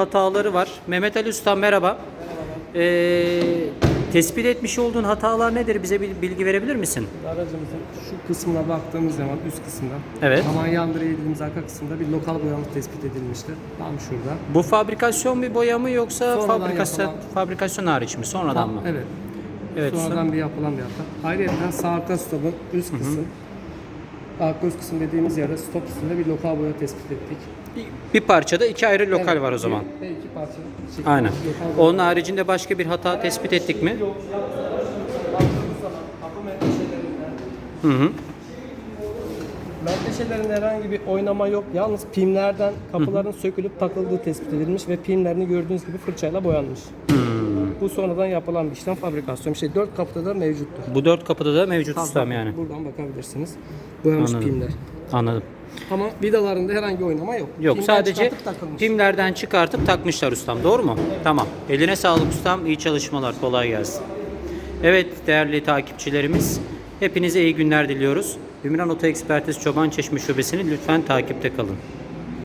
hataları var. Mehmet Ali Usta merhaba. Ee, tespit etmiş olduğun hatalar nedir? Bize bir bilgi verebilir misin? Aracımızın şu kısmına baktığımız zaman üst kısımda Evet. tavan yan direği dediğimiz arka kısımda bir lokal boyamız tespit edilmiştir. Tam şurada. Bu fabrikasyon bir boya mı yoksa Sonradan fabrikasyon yapılan- fabrikasyon hariç mi? Sonradan mı? Evet. Evet. Sonradan bir yapılan bir hata. Ayrıca sağ arka stopun üst kısım üst kısım dediğimiz yerde stop üstünde bir lokal boya tespit ettik. Bir parçada iki ayrı lokal Evet, var o zaman. bir iki parça. şeklinde Aynen. Onun haricinde başka bir hata tespit ettik mi? Yok, Hı hı. Menteşelerinde herhangi bir oynama yok. Yalnız pimlerden kapıların sökülüp takıldığı tespit edilmiş ve pimlerini gördüğünüz gibi fırçayla boyanmış. Bu sonradan yapılan bir işlem fabrikasyon. İşte dört kapıda da mevcuttur. Bu dört kapıda da mevcut ustam Tabii, yani. Buradan bakabilirsiniz. Boyanmış Anladım. pimler. Anladım. Ama vidalarında herhangi oynama yok. Yok Pimler sadece çıkartıp pimlerden çıkartıp takmışlar ustam. Doğru mu? Tamam. Eline sağlık ustam. İyi çalışmalar. Kolay gelsin. Evet değerli takipçilerimiz. Hepinize iyi günler diliyoruz. Ümran Oto Ekspertiz Çoban Çeşme Şubesi'ni lütfen takipte kalın.